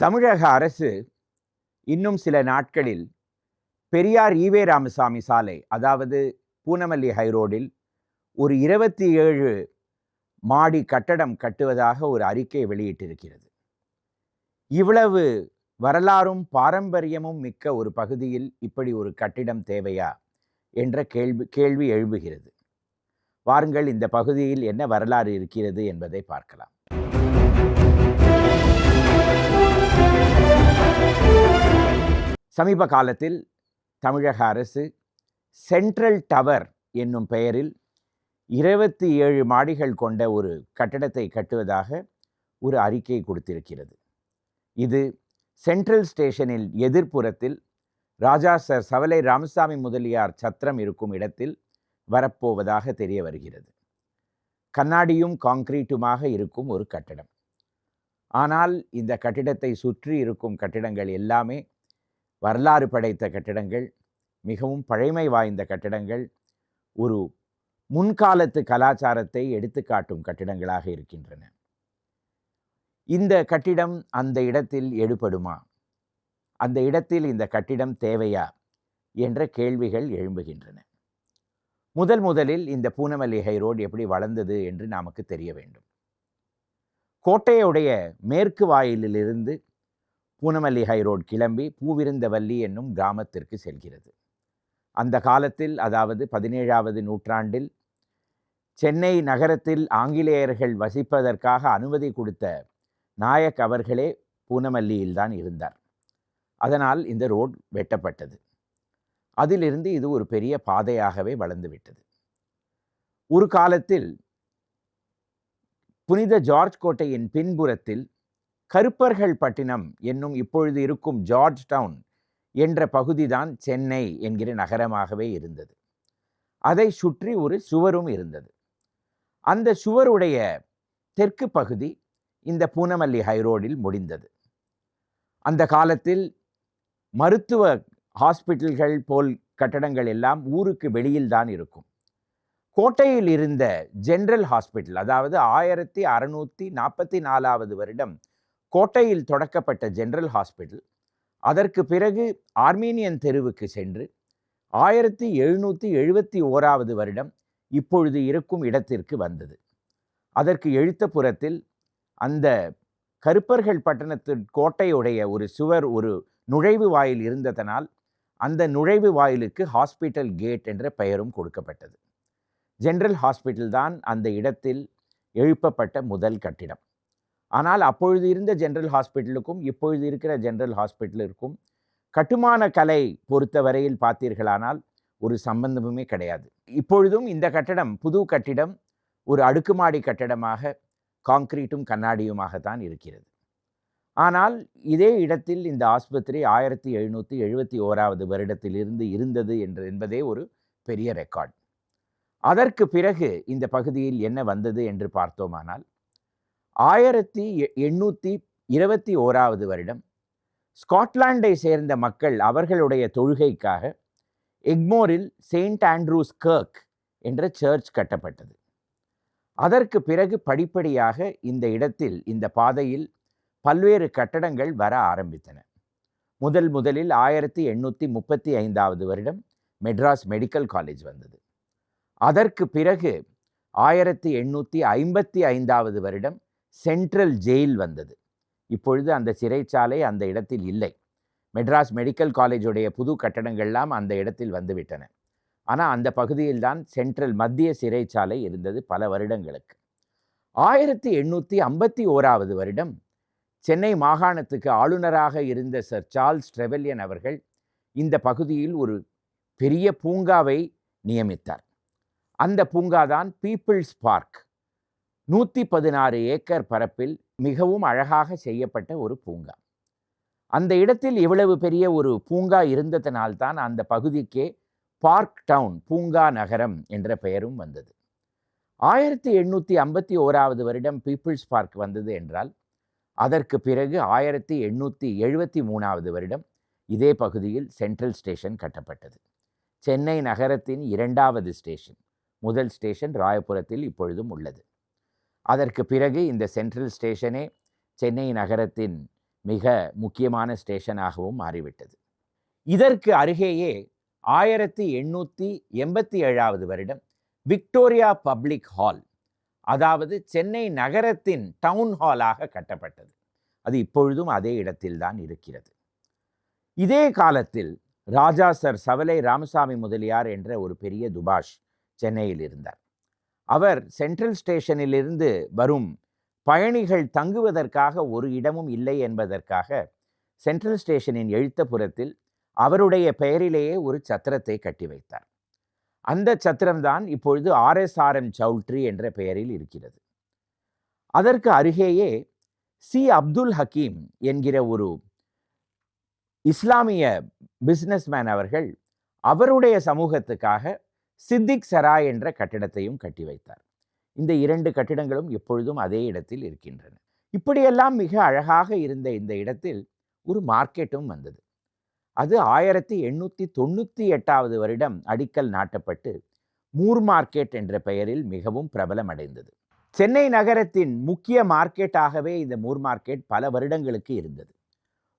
தமிழக அரசு இன்னும் சில நாட்களில் பெரியார் ஈவே ராமசாமி சாலை அதாவது பூனமல்லி ஹைரோடில் ஒரு இருபத்தி ஏழு மாடி கட்டடம் கட்டுவதாக ஒரு அறிக்கை வெளியிட்டிருக்கிறது. இவ்வளவு வரலாறும் பாரம்பரியமும் மிக்க ஒரு பகுதியில் இப்படி ஒரு கட்டிடம் தேவையா என்ற கேள்வி கேள்வி எழுப்புகிறது வாருங்கள் இந்த பகுதியில் என்ன வரலாறு இருக்கிறது என்பதை பார்க்கலாம். சமீப காலத்தில் தமிழக அரசு சென்ட்ரல் டவர் என்னும் பெயரில் இருபத்தி ஏழு மாடிகள் கொண்ட ஒரு கட்டடத்தை கட்டுவதாக ஒரு அறிக்கை கொடுத்திருக்கிறது. இது சென்ட்ரல் ஸ்டேஷனில் எதிர்ப்புறத்தில் ராஜா சர் சவலை ராமசாமி முதலியார் சத்திரம் இருக்கும் இடத்தில் வரப்போவதாக தெரிய வருகிறது. கண்ணாடியும் காங்கிரீட்டுமாக இருக்கும் ஒரு கட்டடம். ஆனால் இந்த கட்டிடத்தை சுற்றி இருக்கும் கட்டிடங்கள் எல்லாமே வரலாறு படைத்த கட்டிடங்கள் மிகவும் பழமை வாய்ந்த கட்டிடங்கள் ஒரு முன்காலத்து கலாச்சாரத்தை எடுத்துக்காட்டும் கட்டிடங்களாக இருக்கின்றன. இந்த கட்டிடம் அந்த இடத்தில் எடுபடுமா அந்த இடத்தில் இந்த கட்டிடம் தேவையா? என்ற கேள்விகள் எழும்புகின்றன. முதல் முதலில் இந்த பூனமல்லி ஹைரோடு எப்படி வளர்ந்தது என்று நமக்கு தெரிய வேண்டும். கோட்டையுடைய மேற்கு வாயிலிலிருந்து பூனமல்லி ஹைரோட் கிளம்பி பூவிருந்தவல்லி என்னும் கிராமத்திற்கு செல்கிறது. அந்த காலத்தில் அதாவது பதினேழாவது நூற்றாண்டில் சென்னை நகரத்தில் ஆங்கிலேயர்கள் வசிப்பதற்காக அனுமதி கொடுத்த நாயக் அவர்களே பூனமல்லியில்தான் இருந்தார். அதனால் இந்த ரோட் வெட்டப்பட்டது. அதிலிருந்து இது ஒரு பெரிய பாதையாகவே வளர்ந்துவிட்டது. ஒரு காலத்தில் புனித ஜார்ஜ் கோட்டையின் பின்புறத்தில் கருப்பர்கள் பட்டினம் என்னும் இப்பொழுது இருக்கும் ஜார்ஜ் டவுன் என்ற பகுதிதான் சென்னை என்கிற நகரமாகவே இருந்தது. அதை சுற்றி ஒரு சுவரும் இருந்தது. அந்த சுவருடைய தெற்கு பகுதி இந்த பூனமல்லி ஹைரோடில் முடிந்தது. அந்த காலத்தில் மருத்துவ ஹாஸ்பிட்டல்கள் போல் கட்டடங்கள் எல்லாம் ஊருக்கு வெளியில் தான் இருக்கும். கோட்டையில் இருந்த ஜெனரல் ஹாஸ்பிட்டல் அதாவது ஆயிரத்தி அறுநூற்றி நாற்பத்தி நாலாவது வருடம் கோட்டையில் தொடக்கப்பட்ட ஜெனரல் ஹாஸ்பிட்டல் அதற்கு பிறகு ஆர்மீனியன் தெருவுக்கு சென்று ஆயிரத்தி எழுநூற்றி எழுபத்தி ஓராவது வருடம் இப்பொழுது இருக்கும் இடத்திற்கு வந்தது. அதற்கு எழுத்தப்புறத்தில் அந்த கருப்பர்கள் பட்டணத்து கோட்டையுடைய ஒரு சுவர் ஒரு நுழைவு வாயில் இருந்ததனால் அந்த நுழைவு வாயிலுக்கு ஹாஸ்பிட்டல் கேட் என்ற பெயரும் கொடுக்கப்பட்டது. ஜென்ரல் ஹாஸ்பிட்டல் தான் அந்த இடத்தில் எழுப்பப்பட்ட முதல் கட்டிடம். ஆனால் அப்பொழுது இருந்த ஜென்ரல் ஹாஸ்பிட்டலுக்கும் இப்பொழுது இருக்கிற ஜென்ரல் ஹாஸ்பிட்டலுக்கும் கட்டுமான கலை பொறுத்தவரையில் பார்த்தீர்களானால் ஒரு சம்பந்தமுமே கிடையாது. இப்பொழுதும் இந்த கட்டடம் புது கட்டிடம் ஒரு அடுக்குமாடி கட்டடமாக காங்கிரீட்டும் கண்ணாடியுமாகத்தான் இருக்கிறது. ஆனால் இதே இடத்தில் இந்த ஆஸ்பத்திரி ஆயிரத்தி எழுநூற்றி எழுபத்தி ஓராவது வருடத்திலிருந்து இருந்தது என்று என்பதே ஒரு பெரிய ரெக்கார்ட். அதற்கு பிறகு இந்த பகுதியில் என்ன வந்தது என்று பார்த்தோமானால் ஆயிரத்தி எண்ணூற்றி இருபத்தி ஓராவது வருடம் ஸ்காட்லாண்டை சேர்ந்த மக்கள் அவர்களுடைய தொழுகைக்காக எக்மோரில் செயின்ட் ஆண்ட்ரூஸ் கர்க் என்ற சர்ச் கட்டப்பட்டது. அதற்கு பிறகு படிப்படியாக இந்த இடத்தில் இந்த பாதையில் பல்வேறு கட்டடங்கள் வர ஆரம்பித்தன. முதல் முதலில் ஆயிரத்தி எண்ணூற்றி முப்பத்தி ஐந்தாவது வருடம் மெட்ராஸ் மெடிக்கல் காலேஜ் வந்தது. அதற்கு பிறகு ஆயிரத்தி எண்ணூற்றி ஐம்பத்தி ஐந்தாவது வருடம் சென்ட்ரல் ஜெயில் வந்தது. இப்பொழுது அந்த சிறைச்சாலை அந்த இடத்தில் இல்லை. மெட்ராஸ் மெடிக்கல் காலேஜுடைய புது கட்டடங்கள்லாம் அந்த இடத்தில் வந்துவிட்டன. ஆனால் அந்த பகுதியில்தான் சென்ட்ரல் மத்திய சிறைச்சாலை இருந்தது பல வருடங்களுக்கு. ஆயிரத்தி எண்ணூற்றி ஐம்பத்தி ஓராவது வருடம் சென்னை மாகாணத்துக்கு ஆளுநராக இருந்த சர் சார்ல்ஸ் ட்ரெவல்யன் அவர்கள் இந்த பகுதியில் ஒரு பெரிய பூங்காவை நியமித்தார். அந்த பூங்கா தான் பீப்புள்ஸ் பார்க். நூற்றி பதினாறு ஏக்கர் பரப்பில் மிகவும் அழகாக செய்யப்பட்ட ஒரு பூங்கா. அந்த இடத்தில் இவ்வளவு பெரிய ஒரு பூங்கா இருந்ததனால்தான் அந்த பகுதிக்கே பார்க் டவுன் பூங்கா நகரம் என்ற பெயரும் வந்தது. ஆயிரத்தி எண்ணூற்றி ஐம்பத்தி ஓராவது வருடம் பீப்புள்ஸ் பார்க் வந்தது என்றால் அதற்கு பிறகு ஆயிரத்தி எண்ணூற்றி எழுபத்தி மூணாவது வருடம் இதே பகுதியில் சென்ட்ரல் ஸ்டேஷன் கட்டப்பட்டது. சென்னை நகரத்தின் இரண்டாவது ஸ்டேஷன். முதல் ஸ்டேஷன் ராயபுரத்தில் இப்பொழுதும் உள்ளது. அதற்கு பிறகு இந்த சென்ட்ரல் ஸ்டேஷனே சென்னை நகரத்தின் மிக முக்கியமான ஸ்டேஷனாகவும் மாறிவிட்டது. இதற்கு அருகேயே ஆயிரத்தி எண்ணூற்றி எண்பத்தி ஏழாவது வருடம் விக்டோரியா பப்ளிக் ஹால் அதாவது சென்னை நகரத்தின் டவுன் ஹாலாக கட்டப்பட்டது. அது இப்பொழுதும் அதே இடத்தில்தான் இருக்கிறது. இதே காலத்தில் ராஜா சர் சவலை ராமசாமி முதலியார் என்ற ஒரு பெரிய துபாஷ் சென்னையில் இருந்தார். அவர் சென்ட்ரல் ஸ்டேஷனிலிருந்து வரும் பயணிகள் தங்குவதற்காக ஒரு இடமும் இல்லை என்பதற்காக சென்ட்ரல் ஸ்டேஷனின் எழுத்தப்புறத்தில் அவருடைய பெயரிலேயே ஒரு சத்திரத்தை கட்டி வைத்தார். அந்த சத்திரம்தான் இப்பொழுது ஆர்எஸ்ஆர்எம் சவுல்ட்ரி என்ற பெயரில் இருக்கிறது. அதற்கு அருகேயே சி. அப்துல் ஹக்கீம் என்கிற ஒரு இஸ்லாமிய பிஸ்னஸ்மேன் அவர்கள் அவருடைய சமூகத்துக்காக சித்திக் சராய் என்ற கட்டிடத்தையும் கட்டி வைத்தார். இந்த இரண்டு கட்டிடங்களும் எப்பொழுதும் அதே இடத்தில் இருக்கின்றன. இப்படியெல்லாம் மிக அழகாக இருந்த இந்த இடத்தில் ஒரு மார்க்கெட்டும் வந்தது. அது ஆயிரத்தி எண்ணூற்றி தொண்ணூற்றி எட்டாவது வருடம் அடிக்கல் நாட்டப்பட்டு மூர் மார்க்கெட் என்ற பெயரில் மிகவும் பிரபலமடைந்தது. சென்னை நகரத்தின் முக்கிய மார்க்கெட்டாகவே இந்த மூர் மார்க்கெட் பல வருடங்களுக்கு இருந்தது.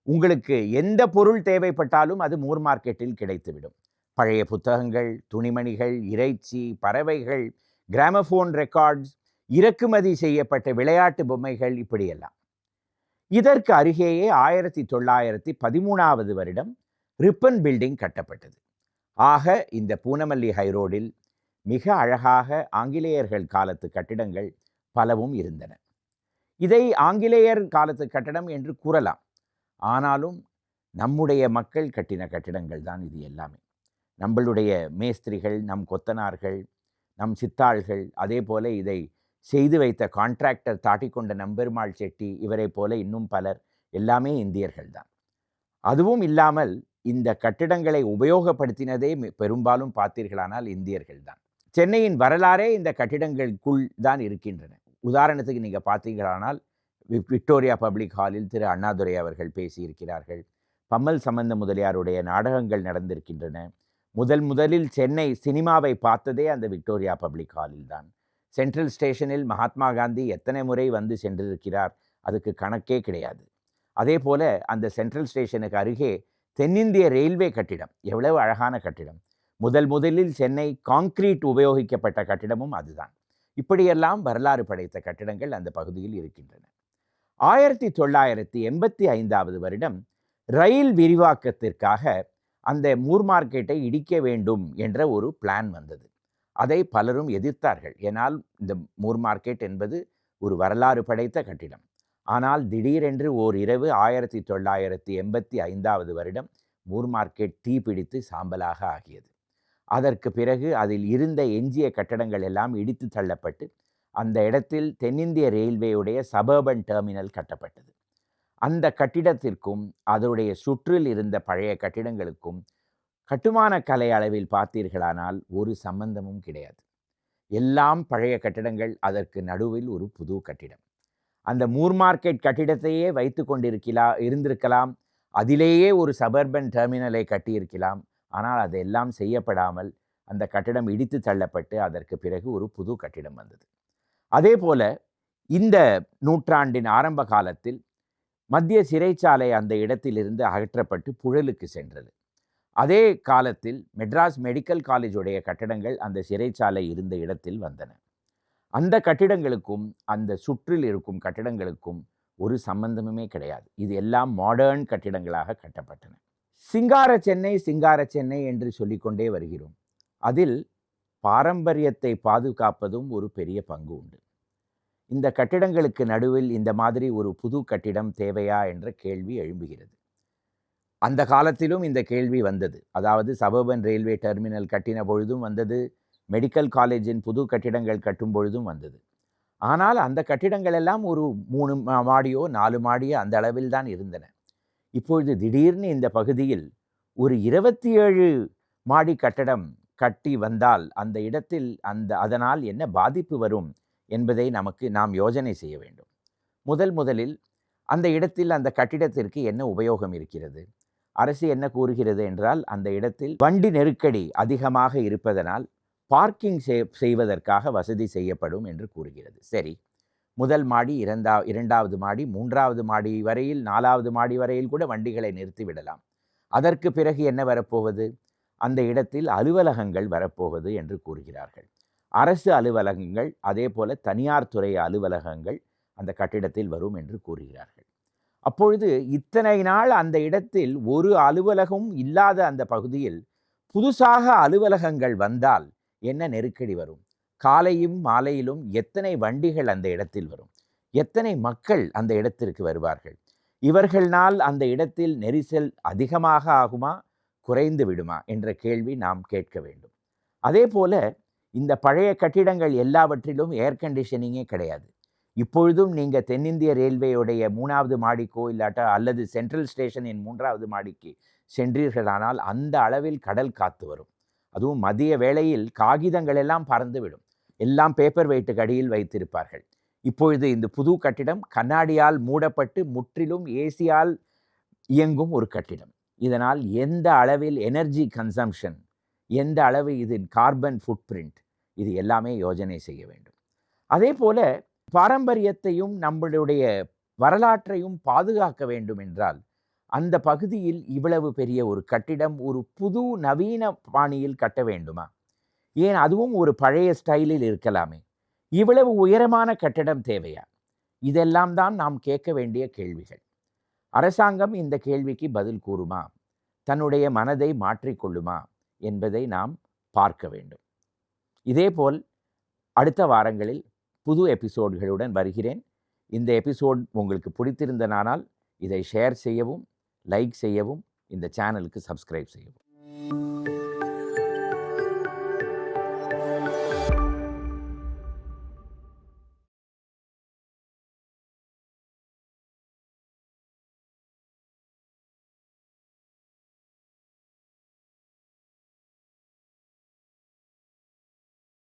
உங்களுக்கு எந்த பொருள் தேவைப்பட்டாலும் அது மூர் மார்க்கெட்டில் கிடைத்துவிடும். பழைய புத்தகங்கள் துணிமணிகள் இறைச்சி பறவைகள் கிராமபோன் ரெக்கார்ட்ஸ் இறக்குமதி செய்யப்பட்ட விளையாட்டு பொம்மைகள் இப்படியெல்லாம். இதற்கு அருகேயே ஆயிரத்தி தொள்ளாயிரத்தி பதிமூணாவது வருடம் ரிப்பன் பில்டிங் கட்டப்பட்டது. ஆக இந்த பூனமல்லி ஹைரோடில் மிக அழகாக ஆங்கிலேயர்கள் காலத்து கட்டிடங்கள் பலவும் இருந்தன. இதை ஆங்கிலேயர் காலத்து கட்டடம் என்று கூறலாம். ஆனாலும் நம்முடைய மக்கள் கட்டின கட்டிடங்கள் தான் இது எல்லாமே. நம்மளுடைய மேஸ்திரிகள் நம் கொத்தனார்கள் நம் சித்தாள்கள் அதே போல இதை செய்து வைத்த கான்ட்ராக்டர் தாட்டிக்கொண்ட நம்பெருமாள் செட்டி இவரை போல இன்னும் பலர் எல்லாமே இந்தியர்கள் தான். அதுவும் இல்லாமல் இந்த கட்டிடங்களை உபயோகப்படுத்தினதே பெரும்பாலும் பார்த்தீர்களானால் இந்தியர்கள் தான். சென்னையின் வரலாறே இந்த கட்டிடங்களுக்குள் தான் இருக்கின்றன. உதாரணத்துக்கு நீங்கள் பார்த்தீங்களானால் விக்டோரியா பப்ளிக் ஹாலில் திரு அண்ணாதுரை அவர்கள் பேசியிருக்கிறார்கள். பம்மல் சம்பந்த முதலியாருடைய நாடகங்கள் நடந்திருக்கின்றன. முதல் முதலில் சென்னை சினிமாவை பார்த்ததே அந்த விக்டோரியா பப்ளிக் ஹாலில் தான். சென்ட்ரல் ஸ்டேஷனில் மகாத்மா காந்தி எத்தனை முறை வந்து சென்றிருக்கிறார்? அதுக்கு கணக்கே கிடையாது. அதே போல அந்த சென்ட்ரல் ஸ்டேஷனுக்கு அருகே தென்னிந்திய ரயில்வே கட்டிடம் எவ்வளவு அழகான கட்டிடம். முதல் முதலில் சென்னை காங்கிரீட் உபயோகிக்கப்பட்ட கட்டிடமும் அதுதான். இப்படியெல்லாம் வரலாறு படைத்த கட்டிடங்கள் அந்த பகுதியில் இருக்கின்றன. ஆயிரத்தி தொள்ளாயிரத்தி எண்பத்தி ஐந்தாவது வருடம் ரயில் விரிவாக்கத்திற்காக அந்த மூர் மார்க்கெட்டை இடிக்க வேண்டும் என்ற ஒரு பிளான் வந்தது. அதை பலரும் எதிர்த்தார்கள். ஏனால் இந்த மூர் மார்க்கெட் என்பது ஒரு வரலாறு படைத்த கட்டிடம். ஆனால் திடீரென்று ஓர் இரவு ஆயிரத்தி தொள்ளாயிரத்தி எண்பத்தி ஐந்தாவது வருடம் மூர் மார்க்கெட் தீப்பிடித்து சாம்பலாக ஆகியது. அதற்கு பிறகு அதில் இருந்த எஞ்சிய கட்டடங்கள் எல்லாம் இடித்து தள்ளப்பட்டு அந்த இடத்தில் தென்னிந்திய ரயில்வேயுடைய சபர்பன் டெர்மினல் கட்டப்பட்டது. அந்த கட்டிடத்திற்கும் அதனுடைய சுற்றில் இருந்த பழைய கட்டிடங்களுக்கும் கட்டுமான கலை அளவில் பார்த்தீர்களானால் ஒரு சம்பந்தமும் கிடையாது. எல்லாம் பழைய கட்டிடங்கள் அதற்கு நடுவில் ஒரு புது கட்டிடம். அந்த மூர் மார்க்கெட் கட்டிடத்தையே வைத்து கொண்டிருக்கலா இருந்திருக்கலாம். அதிலேயே ஒரு சபர்பன் டெர்மினலை கட்டியிருக்கலாம். ஆனால் அதெல்லாம் செய்யப்படாமல் அந்த கட்டிடம் இடித்து தள்ளப்பட்டு அதற்கு பிறகு ஒரு புது கட்டிடம் வந்தது. அதே போல இந்த நூற்றாண்டின் ஆரம்ப காலத்தில் மத்திய சிறைச்சாலை அந்த இடத்திலிருந்து அகற்றப்பட்டு புழலுக்கு சென்றது. அதே காலத்தில் மெட்ராஸ் மெடிக்கல் காலேஜுடைய கட்டடங்கள் அந்த சிறைச்சாலை இருந்த இடத்தில் வந்தன. அந்த கட்டிடங்களுக்கும் அந்த சுற்றில் இருக்கும் கட்டிடங்களுக்கும் ஒரு சம்பந்தமுமே கிடையாது. இது எல்லாம் மாடர்ன் கட்டிடங்களாக கட்டப்பட்டன. சிங்கார சென்னை சிங்கார சென்னை என்று சொல்லிக்கொண்டே வருகிறோம். அதில் பாரம்பரியத்தை பாதுகாப்பதும் ஒரு பெரிய பங்கு உண்டு. இந்த கட்டிடங்களுக்கு நடுவில் இந்த மாதிரி ஒரு புது கட்டிடம் தேவையா என்ற கேள்வி எழும்புகிறது. அந்த காலத்திலும் இந்த கேள்வி வந்தது. அதாவது சபர்பன் ரயில்வே டெர்மினல் கட்டின பொழுதும் வந்தது. மெடிக்கல் காலேஜின் புது கட்டிடங்கள் கட்டும் பொழுதும் வந்தது. ஆனால் அந்த கட்டிடங்கள் எல்லாம் ஒரு மூணு மாடியோ நாலு மாடியோ அந்த அளவில் தான் இருந்தன. இப்பொழுது திடீர்னு இந்த பகுதியில் ஒரு இருபத்தி ஏழு மாடி கட்டடம் கட்டி வந்தால் அந்த இடத்தில் அந்த அதனால் என்ன பாதிப்பு வரும்? என்பதை நமக்கு நாம் யோஜனை செய்ய வேண்டும். முதல் முதலில் அந்த இடத்தில் அந்த கட்டிடத்திற்கு என்ன உபயோகம் இருக்கிறது? அரசு என்ன கூறுகிறது என்றால் அந்த இடத்தில் வண்டி நெருக்கடி அதிகமாக இருப்பதனால் பார்க்கிங் செய்வதற்காக வசதி செய்யப்படும் என்று கூறுகிறது. சரி. முதல் மாடி இரண்டா இரண்டாவது மாடி மூன்றாவது மாடி வரையில் நாலாவது மாடி வரையில் கூட வண்டிகளை நிறுத்திவிடலாம் அதற்கு பிறகு என்ன வரப்போவது? அந்த இடத்தில் அலுவலகங்கள் வரப்போவது என்று கூறுகிறார்கள். அரசு அலுவலகங்கள் அதே போல தனியார் துறை அலுவலகங்கள் அந்த கட்டிடத்தில் வரும் என்று கூறுகிறார்கள். அப்பொழுது இத்தனை நாள் அந்த இடத்தில் ஒரு அலுவலகம் இல்லாத அந்த பகுதியில் புதுசாக அலுவலகங்கள் வந்தால் என்ன நெருக்கடி வரும்? காலையும் மாலையிலும் எத்தனை வண்டிகள் அந்த இடத்தில் வரும்? எத்தனை மக்கள் அந்த இடத்திற்கு வருவார்கள்? இவர்கள்னால் அந்த இடத்தில் நெரிசல் அதிகமாக ஆகுமா? குறைந்து விடுமா? என்ற கேள்வி நாம் கேட்க வேண்டும். அதே போல இந்த பழைய கட்டிடங்கள் எல்லாவற்றிலும் ஏர் கண்டிஷனிங்கே கிடையாது. இப்பொழுதும் நீங்கள் தென்னிந்திய ரயில்வேயுடைய மூணாவது மாடிக்கோ இல்லாட்டா அல்லது சென்ட்ரல் ஸ்டேஷனின் மூன்றாவது மாடிக்கு சென்றீர்களானால் அந்த அளவில் கடல் காத்து வரும். அதுவும் மதிய வேளையில் காகிதங்கள் எல்லாம் பறந்துவிடும் எல்லாம் பேப்பர் வெயிட்டுக்கு அடியில் வைத்திருப்பார்கள். இப்பொழுது இந்த புது கட்டிடம் கண்ணாடியால் மூடப்பட்டு முற்றிலும் ஏசியால் இயங்கும் ஒரு கட்டிடம். இதனால் எந்த அளவில் எனர்ஜி கன்சம்ஷன் எந்த அளவு இது கார்பன் ஃபுட் பிரிண்ட் இது எல்லாமே யோஜனை செய்ய வேண்டும். அதே போல பாரம்பரியத்தையும் நம்மளுடைய வரலாற்றையும் பாதுகாக்க வேண்டும் என்றால் அந்த பகுதியில் இவ்வளவு பெரிய ஒரு கட்டிடம் ஒரு புது நவீன பாணியில் கட்ட வேண்டுமா? ஏன் அதுவும் ஒரு பழைய ஸ்டைலில் இருக்கலாமே. இவ்வளவு உயரமான கட்டடம் தேவையா? இதெல்லாம் தான் நாம் கேட்க வேண்டிய கேள்விகள். அரசாங்கம் இந்த கேள்விக்கு பதில் கூறுமா? தன்னுடைய மனதை மாற்றிக்கொள்ளுமா என்பதை நாம் பார்க்க வேண்டும். இதேபோல் அடுத்த வாரங்களில் புது எபிசோட்களுடன் வருகிறேன். இந்த எபிசோட் உங்களுக்கு பிடித்திருந்தனானால் இதை ஷேர் செய்யவும் லைக் செய்யவும் இந்த சேனலுக்கு சப்ஸ்கிரைப் செய்யவும்.